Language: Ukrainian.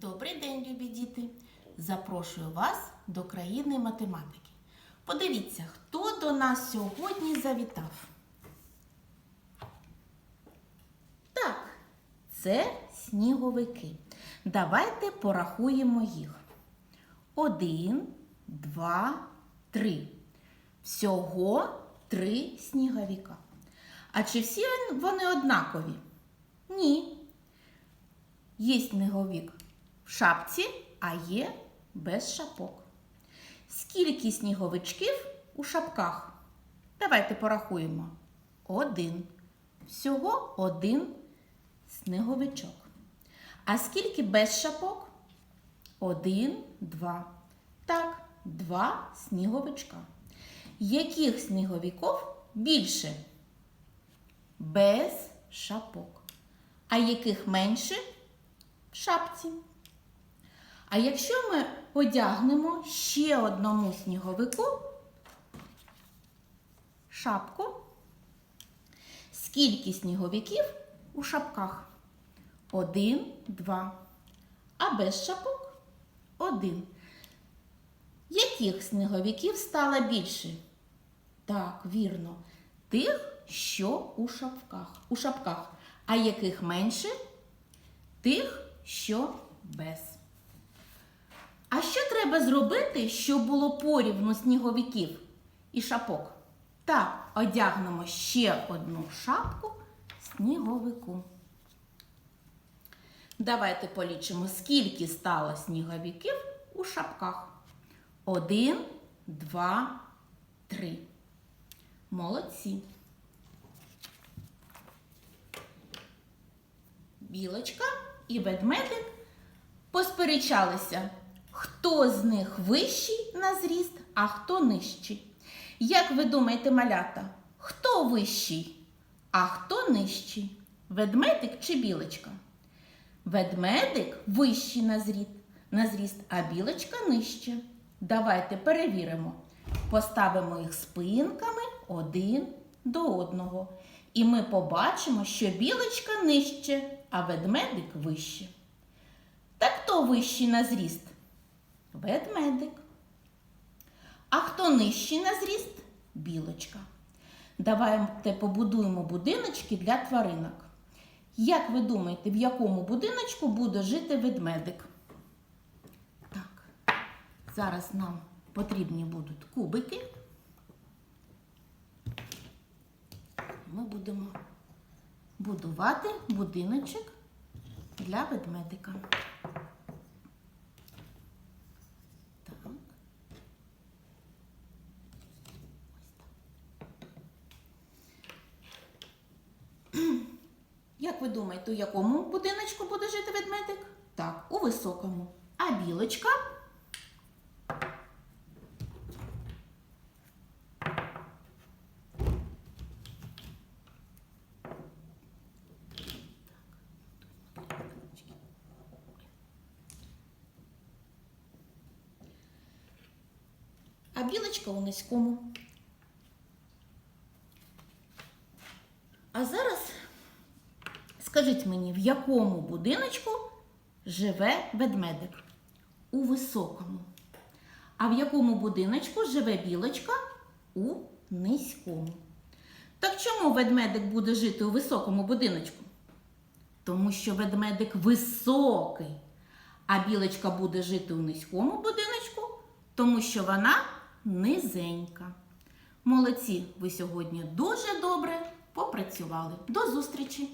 Добрий день, любі діти! Запрошую вас до країни математики. Подивіться, хто до нас сьогодні завітав. Так, це сніговики. Давайте порахуємо їх. Один, два, три. Всього три сніговика. А чи всі вони однакові? Ні. Є сніговик шапці, а є без шапок. Скільки сніговичків у шапках? Давайте порахуємо. Один. Всього один сніговичок. А скільки без шапок? Один, два. Так, два сніговичка. Яких сніговиків більше? Без шапок. А яких менше? В шапці. А якщо ми одягнемо ще одному сніговику шапку, скільки сніговиків у шапках? Один, два. А без шапок один. Яких сніговиків стало більше? Так, вірно, тих, що у шапках. У шапках. А яких менше? Тих, що без. А що треба зробити, щоб було порівну сніговиків і шапок? Так, одягнемо ще одну шапку сніговику. Давайте полічимо, скільки стало сніговиків у шапках. Один, два, три. Молодці. Білочка і ведмедик посперечалися, хто з них вищий на зріст, а хто нижчий. Як ви думаєте, малята, хто вищий, а хто нижчий? Ведмедик чи білочка? Ведмедик вищий на зріст, на зріст, а білочка нижче. Давайте перевіримо. Поставимо їх спинками один до одного. І ми побачимо, що білочка нижче, а ведмедик вище. Та хто вищий на зріст? Ведмедик. А хто нижчий на зріст? Білочка. Давайте побудуємо будиночки для тваринок. Як ви думаєте, в якому будиночку буде жити ведмедик? Так, зараз нам потрібні будуть кубики. Ми будемо будувати будиночок для ведмедика. Як ви думаєте, у якому будиночку буде жити ведмедик? Так, у високому. А білочка? А білочка у низькому. А зараз скажіть мені, в якому будиночку живе ведмедик? У високому. А в якому будиночку живе білочка? У низькому. Так чому ведмедик буде жити у високому будиночку? Тому що ведмедик високий, а білочка буде жити у низькому будиночку, тому що вона низенька. Молодці, ви сьогодні дуже добре попрацювали. До зустрічі!